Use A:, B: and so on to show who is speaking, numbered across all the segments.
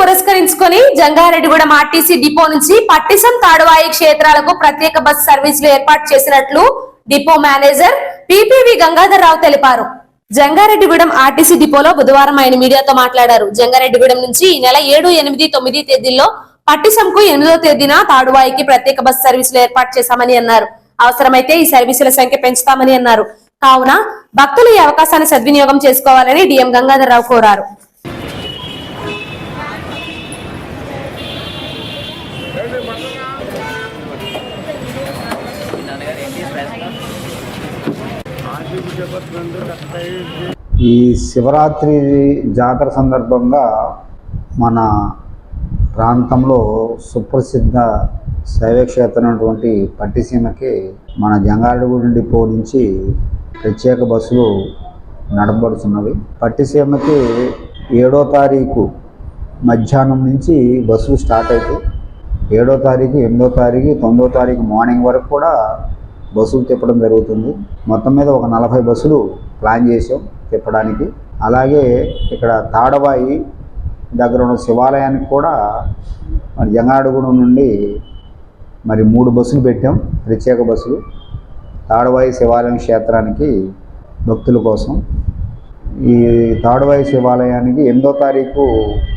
A: పురస్కరించుకొని Jangareddygudem RTC depot నుంచి పట్టిసం తాడువాయి క్షేత్రాలకు ప్రత్యేక బస్ సర్వీసులు ఏర్పాటు చేసినట్లు డిపో మేనేజర్ పిపివి గంగాధర్రావు తెలిపారు. జంగారెడ్డిగూడెం ఆర్టీసీ డిపోలో బుధవారం ఆయన మీడియాతో మాట్లాడారు. జంగారెడ్డిగూడెం నుంచి ఈ నెల ఏడు ఎనిమిది తొమ్మిది తేదీల్లో పట్టిసంకు ఎనిమిదో తేదీన తాడువాయికి ప్రత్యేక బస్ సర్వీసులు ఏర్పాటు చేశామని అన్నారు. అవసరమైతే ఈ సర్వీసుల సంఖ్య పెంచుతామని అన్నారు. కావున భక్తులు ఈ అవకాశాన్ని సద్వినియోగం చేసుకోవాలని డిఎం గంగాధర్రావు కోరారు.
B: ఈ శివరాత్రి జాతర సందర్భంగా మన ప్రాంతంలో సుప్రసిద్ధ శైవక్షేత్రమైనటువంటి పట్టిసీమకి మన జంగారెడ్డిగూడెం డిపో నుంచి ప్రత్యేక బస్సులు నడపబడుతున్నవి. పట్టిసీమకి ఏడో తారీఖు మధ్యాహ్నం నుంచి బస్సులు స్టార్ట్ అవుతాయి ఏడో తారీఖు ఎనిమిదో తారీఖు తొమ్మిదో తారీఖు మార్నింగ్ వరకు కూడా బస్సులు తిప్పడం జరుగుతుంది. మొత్తం మీద ఒక నలభై బస్సులు ప్లాన్ చేసాం తిప్పడానికి. అలాగే ఇక్కడ తాడబాయి దగ్గర ఉన్న శివాలయానికి కూడా మరి జంగాడుగూడెం నుండి మరి మూడు బస్సులు పెట్టాం. ప్రత్యేక బస్సులు. తాడబాయి శివాలయం క్షేత్రానికి భక్తుల కోసం. ఈ తాడవాయి శివాలయానికి ఎనిమిదో తారీఖు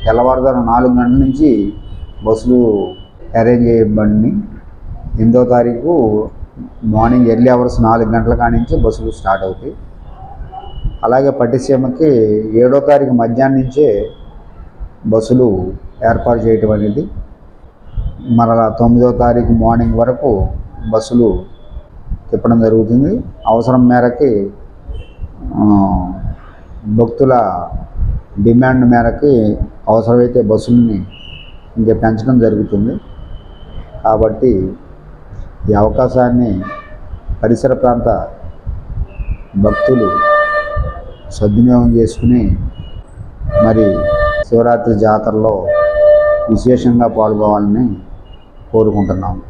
B: తెల్లవారుజాము నాలుగు గంటల నుంచి బస్సులు అరేంజ్ చేయబడి ఎనిమిదో తారీఖు మార్నింగ్ ఎర్లీ అవర్స్ నాలుగు గంటల కాడి నుంచి బస్సులు స్టార్ట్ అవుతాయి. అలాగే పట్టిసీమకి ఏడో తారీఖు మధ్యాహ్నం నుంచే బస్సులు ఏర్పాటు చేయటం అనేది మరలా తొమ్మిదో తారీఖు మార్నింగ్ వరకు బస్సులు తిప్పడం జరుగుతుంది. అవసరం మేరకి భక్తుల డిమాండ్ మేరకి అవసరమైతే బస్సుల్ని ఇంకా పెంచడం జరుగుతుంది. కాబట్టి ఈ అవకాశాన్ని పరిసర ప్రాంత భక్తులు సద్వినియోగం చేసుకుని మరి శివరాత్రి జాతరలో విశేషంగా పాల్గొవాలని కోరుకుంటున్నాము.